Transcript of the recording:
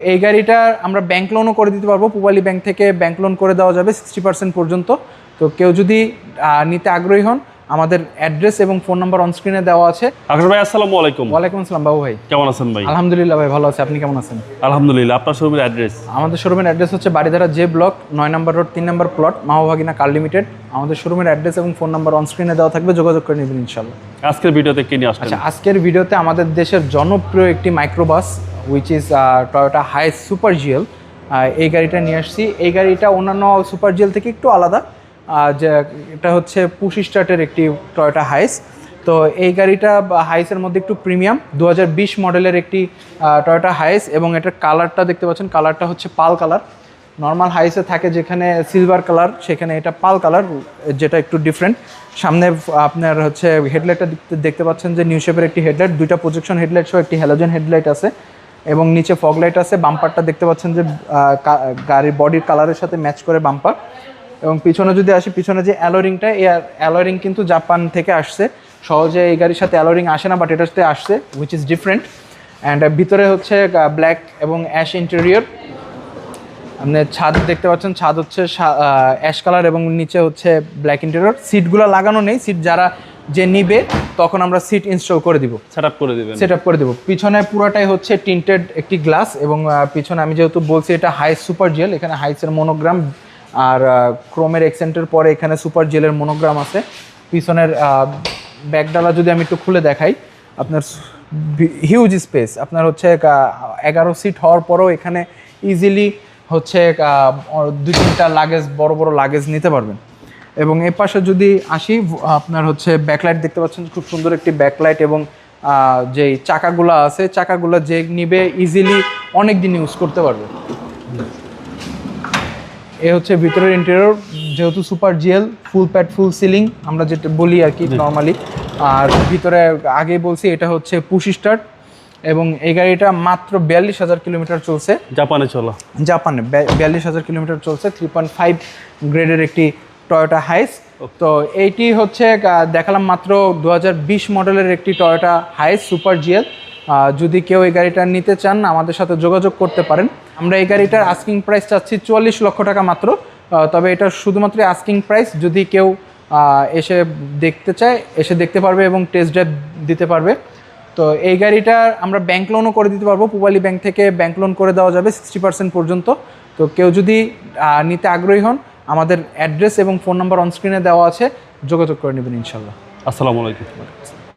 এই গাড়িটা আমরা ব্যাংক লোনও করে দিতে পারব। পুবালি ব্যাংক থেকে ব্যাংক লোন করে দেওয়া যাবে সিক্সটি পার্সেন্ট পর্যন্ত। তো কেউ যদি নিতে আগ্রহী হন আমাদের অ্যাড্রেস এবং ফোন নাম্বার অন স্ক্রিনে দেওয়া আছে। আকাশ ভাই আসসালামু আলাইকুম। ওয়ালাইকুম আসসালাম বাবু ভাই। কেমন আছেন ভাই? আলহামদুলিল্লাহ ভাই ভালো আছে। আপনি কেমন আছেন? আলহামদুলিল্লাহ আপনার শোরুমের অ্যাড্রেস আমাদের শোরুমের অ্যাড্রেস হচ্ছে বাড়িধারা জে ব্লক নয় নম্বর রোড তিন নম্বর প্লট মাহভাগিনা কার লিমিটেড আমাদের শোরুমের অ্যাড্রেস এবং ফোন নাম্বার অন স্ক্রিনে দেওয়া থাকবে। যোগাযোগ করে নেবেন ইনশাল্লাহ আজকের ভিডিওতে কে নিয়ে আসছেন আচ্ছা আজকের ভিডিওতে আমাদের দেশের জনপ্রিয় একটি microbus which is Toyota Hiace super GL এই গাড়িটা নিয়ে আসছি। এই গাড়িটা অন্যান্য সুপার জিএল থেকে একটু আলাদা। যে, এটা হচ্ছে পুশ স্টার্টের একটি টয়োটা হাইস তো এই গাড়িটা হাইসের মধ্যে একটু প্রিমিয়াম। দু হাজার বিশ মডেলের একটি টয়োটা হাইস এবং এটার কালারটা দেখতে পাচ্ছেন। কালারটা হচ্ছে পাল কালার। নর্মাল হাইসে থাকে যেখানে সিলভার কালার সেখানে এটা পাল কালার যেটা একটু ডিফারেন্ট সামনে আপনার হচ্ছে হেডলাইটটা দেখতে পাচ্ছেন যে নিউ শেপের একটি হেডলাইট দুইটা প্রজেকশন হেডলাইট সহ একটি হ্যালোজেন হেডলাইট আছে। এবং নিচে ফগ লাইট আছে বাম্পারটা দেখতে পাচ্ছেন যে গাড়ির বডির কালারের সাথে ম্যাচ করে বাম্পার এবং পিছনে যদি আসি, পিছনে যে অ্যালোরিংটা এই অ্যালোরিং কিন্তু জাপান থেকে আসছে। সহজে এই গাড়ির সাথে অ্যালোরিং আসে না বাট সাথে আসছে উইচ ইজ ডিফারেন্ট অ্যান্ড ভিতরে হচ্ছে ব্ল্যাক এবং অ্যাশ ইন্টেরিয়র আপনি ছাদ দেখতে পাচ্ছেন, ছাদ হচ্ছে অ্যাশ কালার এবং নিচে হচ্ছে ব্ল্যাক ইন্টেরিয়র সিটগুলো লাগানো নেই সিট যারা যে নিবে তখন আমরা সিট ইনস্টল করে দিব। সেট আপ করে দিবেন। সেট আপ করে দেবো। পিছনে পুরোটাই হচ্ছে টিন্টেড একটি গ্লাস এবং পিছনে আমি যেহেতু বলছি এটা হাই সুপার জেল এখানে হাইসের মনোগ্রাম আর ক্রোমের এক্সেন্টের পরে এখানে সুপার জেলের মনোগ্রাম আছে। পিছনের ব্যাগডালা যদি আমি একটু খুলে দেখাই আপনার হিউজ স্পেস আপনার হচ্ছে এগারো সিট হওয়ার পরেও এখানে ইজিলি হচ্ছে দুই তিনটা লাগেজ বড় বড় লাগেজ নিতে পারবেন। এবং এর পাশে যদি আসি আপনার হচ্ছে ব্যাকলাইট দেখতে পাচ্ছেন খুব সুন্দর একটি ব্যাকলাইট এবং যেই চাকাগুলো আছে চাকাগুলো যে নিবে ইজিলি অনেক দিন ইউজ করতে পারবে। এ হচ্ছে ভিতরের ইন্টেরিয়র যেহেতু super GL full pad full ceiling আমরা যেটা বলি আর কি নর্মালি আর ভিতরে আগে বলছি এটা হচ্ছে পুশ স্টার্ট এবং এই গাড়িটা মাত্র বিয়াল্লিশ হাজার কিলোমিটার চলছে। জাপানে চলো। জাপানে বিয়াল্লিশ হাজার কিলোমিটার চলছে থ্রি পয়েন্ট ফাইভ গ্রেডের একটি টয়োটা হাইস তো এইটি হচ্ছে দেখালাম মাত্র দু হাজার বিশ মডেলের একটি টয়োটা হাইস সুপার জিএল যদি কেউ এই গাড়িটা নিতে চান আমাদের সাথে যোগাযোগ করতে পারেন। আমরা এই গাড়িটার আস্কিং প্রাইস চাচ্ছি চুয়াল্লিশ লক্ষ টাকা মাত্র। তবে এটা শুধুমাত্র আস্কিং প্রাইস যদি কেউ এসে দেখতে চায় এসে দেখতে পারবে এবং টেস্ট ড্রাইভ দিতে পারবে। তো এই গাড়িটা আমরা ব্যাংক লোনও করে দিতে পারব। পুবালি ব্যাংক থেকে ব্যাংক লোন করে দেওয়া যাবে সিক্সটি পার্সেন্ট পর্যন্ত। তো কেউ যদি নিতে আগ্রহী হন আমাদের অ্যাড্রেস এবং ফোন নাম্বার অনস্ক্রিনে দেওয়া আছে যোগাযোগ করে নেবেন ইনশাল্লাহ। আসসালামু আলাইকুম।